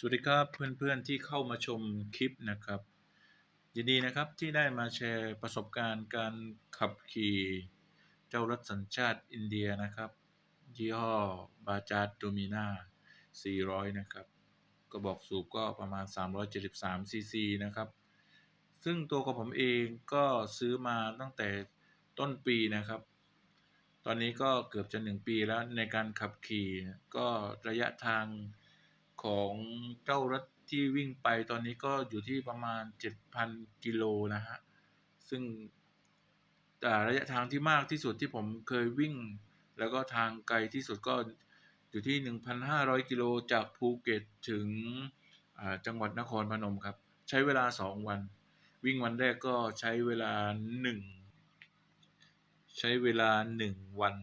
สวัสดีครับเพื่อนๆที่เข้ามาชมคลิปนะครับ ยินดีนะครับที่ได้มาแชร์ประสบการณ์การขับขี่เจ้ารถสัญชาติอินเดียนะครับยี่ห้อบาจาร์ดูมิน่า400 นะครับ กระบอกสูบก็ประมาณ 373 ซีซีนะครับ ซึ่งตัวของผมเองก็ซื้อมาตั้งแต่ต้นปีนะครับ ตอนนี้ก็เกือบจะ 1 ปีแล้วในการขับขี่ก็ระยะทาง ของเจ้ารถที่วิ่งไปตอนนี้ก็อยู่ที่ประมาณ 7,000 กิโลนะฮะ ซึ่งอ่ระยะทางที่มากที่สุดที่ผมเคยวิ่ง แล้วก็ทางไกลที่สุดก็อยู่ที่ 1,500 กิโลจากภูเก็ตถึงจังหวัดนครพนมครับ ใช้เวลา 2 วัน วิ่งวันแรกก็ใช้เวลา 1 ใช้เวลา 1 วัน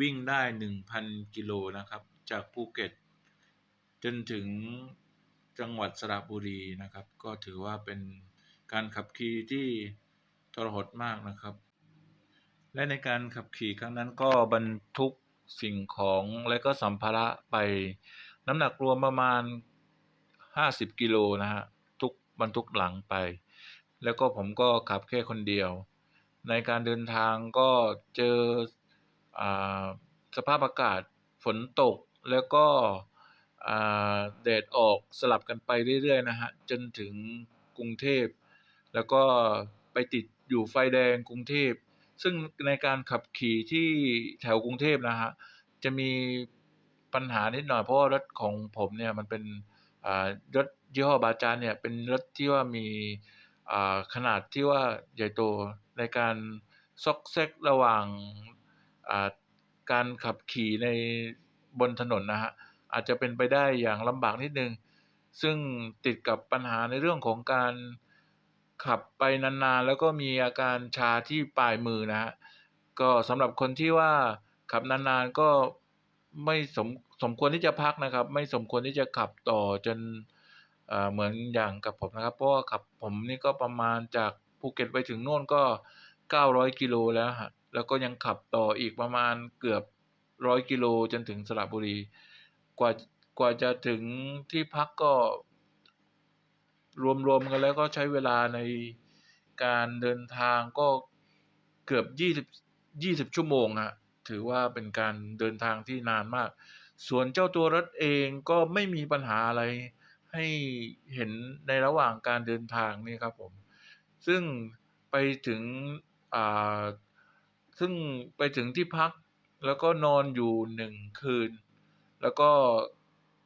วิ่งได้ 1,000 กิโลนะครับ จากภูเก็ต จนถึงจังหวัดสระบุรีนะครับ ก็ถือว่าเป็นการขับขี่ที่ทรหดมากนะครับ และในการขับขี่ครั้งนั้นก็บรรทุกสิ่งของและก็สัมภาระไปน้ำหนักรวมประมาณ 50 กิโลนะฮะทุกบรรทุกหลังไป แล้วก็ผมก็ขับแค่คนเดียว ในการเดินทางก็เจออสภาพอากาศฝนตกแล้วก็ แดดออกสลับกันไปเรื่อยๆนะฮะจนถึงกรุงเทพ แล้วก็ไปติดอยู่ไฟแดงกรุงเทพ ซึ่งในการขับขี่ที่แถวกรุงเทพนะฮะจะมีปัญหานิดหน่อยเพราะว่ารถของผมเนี่ยมันเป็นอ่ารถยี่ห้อบาจาร์เนี่ยเป็นรถที่ว่ามีอ่าขนาดที่ว่าใหญ่โตในการซอกแซกระหว่างอ่าการขับขี่ในบนถนนนะฮะ อาจจะเป็นไปได้อย่างลำบากนิดนึง ซึ่งติดกับปัญหาในเรื่องของการขับไปนานๆ แล้วก็มีอาการชาที่ปลายมือนะฮะก็สำหรับคนที่ว่าขับนานๆก็ไม่สมสมควรที่จะพักนะครับ ไม่สมควรที่จะขับต่อจนเอเหมือนอย่างกับผมนะครับ เพราะว่าขับผมนี่ก็ประมาณจากภูเก็ตไปถึงโน่นก็ 900 กิโลแล้วฮะแล้วก็ยังขับต่ออีกประมาณเกือบ100กิโลจนถึงสระบุรี กว่ากว่าจะถึงที่พักก็รวมๆกันแล้วก็ใช้เวลาในการเดินทางก็เกือบ20 20 ชั่วโมงอะถือว่าเป็นการเดินทางที่นานมาก ส่วนเจ้าตัวรถเองก็ไม่มีปัญหาอะไรให้เห็นในระหว่างการเดินทางนี่ครับผม ซึ่งไปถึงอ่าซึ่งไปถึงที่พักแล้วก็นอนอยู่1คืน แล้วก็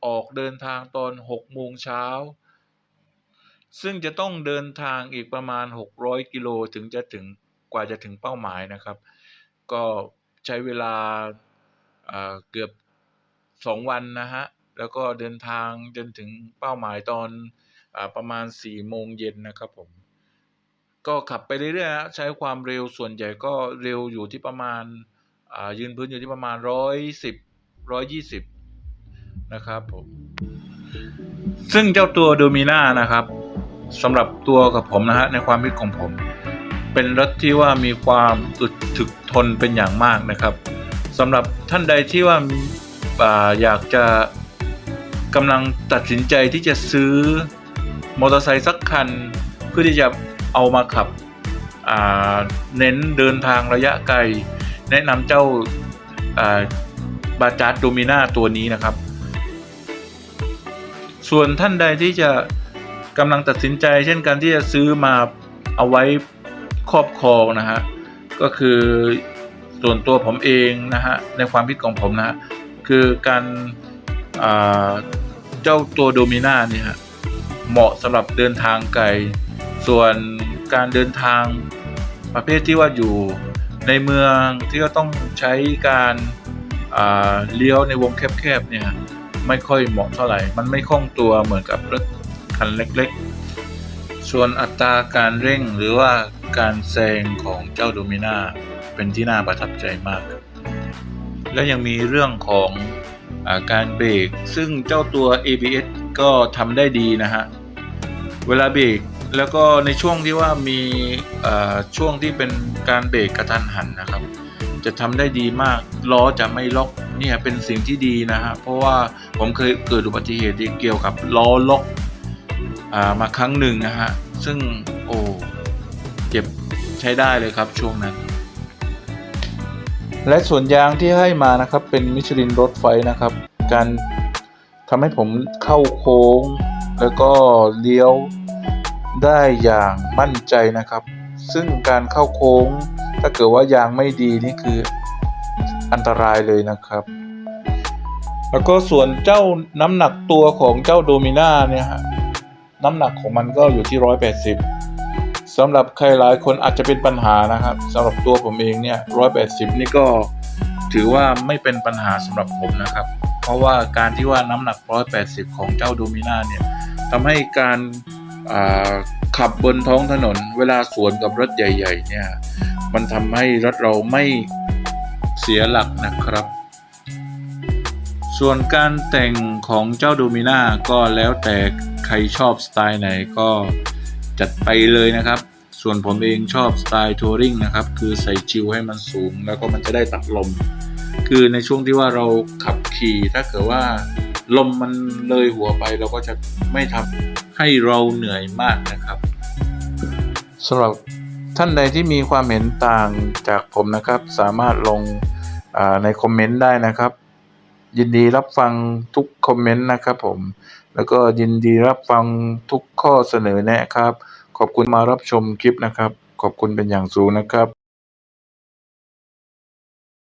ออกเดินทางตอน6โมงเช้า ซึ่งจะต้องเดินทางอีกประมาณ 600 กิโลถึงจะถึงกว่าจะถึงเป้าหมายนะครับ ก็ใช้เวลาเกือบ 2 วันนะฮะ แล้วก็เดินทางจนถึงเป้าหมายตอนอประมาณ 4 โมงเย็นนะครับผม ก็ขับไปเรื่อยๆฮะใช้ความเร็วส่วนใหญ่ก็เร็วอยู่ที่ประมาณยืนพื้นอยู่ที่ประมาณ 110 120 นะครับผมซึ่งเจ้าตัว Domina นะครับสำหรับตัวกับผมนะฮะในความคิดของผม เป็นรถที่ว่ามีความอึดถึกทนเป็นอย่างมากนะครับสำหรับท่านใดที่ว่าอาอยากจะกำลังตัดสินใจที่จะซื้อมอเตอร์ไซค์สักคัน เพื่อที่จะเอามาขับเน้นเดินทางระยะไกล แนะนำเจ้าบาจาร์ดโดมิน่าตัวนี้นะครับ ส่วนท่านใดที่จะกำลังตัดสินใจ เช่นกันที่จะซื้อมาเอาไว้ครอบครองนะฮะก็คือส่วนตัวผมเองนะฮะในความคิดของผมนะฮะคือการเจ้าตัวโดมิน่าเนี่ยฮะเหมาะสำหรับเดินทางไกล ส่วนการเดินทางประเภทที่ว่าอยู่ในเมืองที่ก็ต้องใช้การเลี้ยวในวงแคบๆเนี่ย ไม่ค่อยเหมาะเท่าไหร่ มันไม่คล่องตัวเหมือนกับรถคันเล็กๆ ส่วนอัตราการเร่งหรือว่าการแซงของเจ้าโดมิน่าเป็นที่น่าประทับใจมาก และยังมีเรื่องของอาการเบรกซึ่งเจ้าตัว ABS ก็ทำได้ดีนะฮะ เวลาเบรกแล้วก็ในช่วงที่ว่ามีช่วงที่เป็นการเบรกกระทันหันนะครับ จะทำได้ดีมากล้อจะไม่ล็อกเนี่ยเป็นสิ่งที่ดีนะฮะเพราะว่าผมเคยเกิดอุบัติเหตุเกี่ยวกับล้อล็อกอมาครั้งหนึ่งนะฮะซึ่งโอ้เจ็บใช้ได้เลยครับช่วงนั้น และส่วนยางที่ให้มานะครับเป็นมิชลินรถไฟนะครับ การทำให้ผมเข้าโค้ง แล้วก็เลี้ยวได้อย่างมั่นใจนะครับ ซึ่งการเข้าโค้ง ถ้าเกิดว่ายางไม่ดีนี่คืออันตรายเลยนะครับ แล้วก็ส่วนเจ้าน้ำหนักตัวของเจ้าโดมิน่าเนี่ยฮะน้ำหนักของมันก็อยู่ที่ร้อยแปดสิบสำหรับใครหลายคนอาจจะเป็นปัญหานะครับสำหรับตัวผมเองเนี่ยร้อยแปดสิบนี่ก็ถือว่าไม่เป็นปัญหาสำหรับผมนะครับ เพราะว่าการที่ว่าน้ำหนักร้อยแปดสิบของเจ้าโดมิน่าเนี่ยทำให้การขับบนท้องถนนเวลาสวนกับรถใหญ่ ๆ เนี่ย มันทำให้รถเราไม่เสียหลักนะครับ ส่วนการแต่งของเจ้าโดมิน่าก็แล้วแต่ใครชอบสไตล์ไหนก็จัดไปเลยนะครับ ส่วนผมเองชอบสไตล์ทัวริงนะครับ คือใส่ชิวให้มันสูงแล้วก็มันจะได้ตัดลม คือในช่วงที่ว่าเราขับขี่ถ้าเกิดว่าลมมันเลยหัวไปเราก็จะไม่ทำให้เราเหนื่อยมากนะครับสำหรับ ท่านใดที่มีความเห็นต่างจากผมนะครับ สามารถลงในคอมเมนต์ได้นะครับ ยินดีรับฟังทุกคอมเมนต์นะครับผม แล้วก็ยินดีรับฟังทุกข้อเสนอแนะครับ ขอบคุณมารับชมคลิปนะครับ ขอบคุณเป็นอย่างสูงนะครับ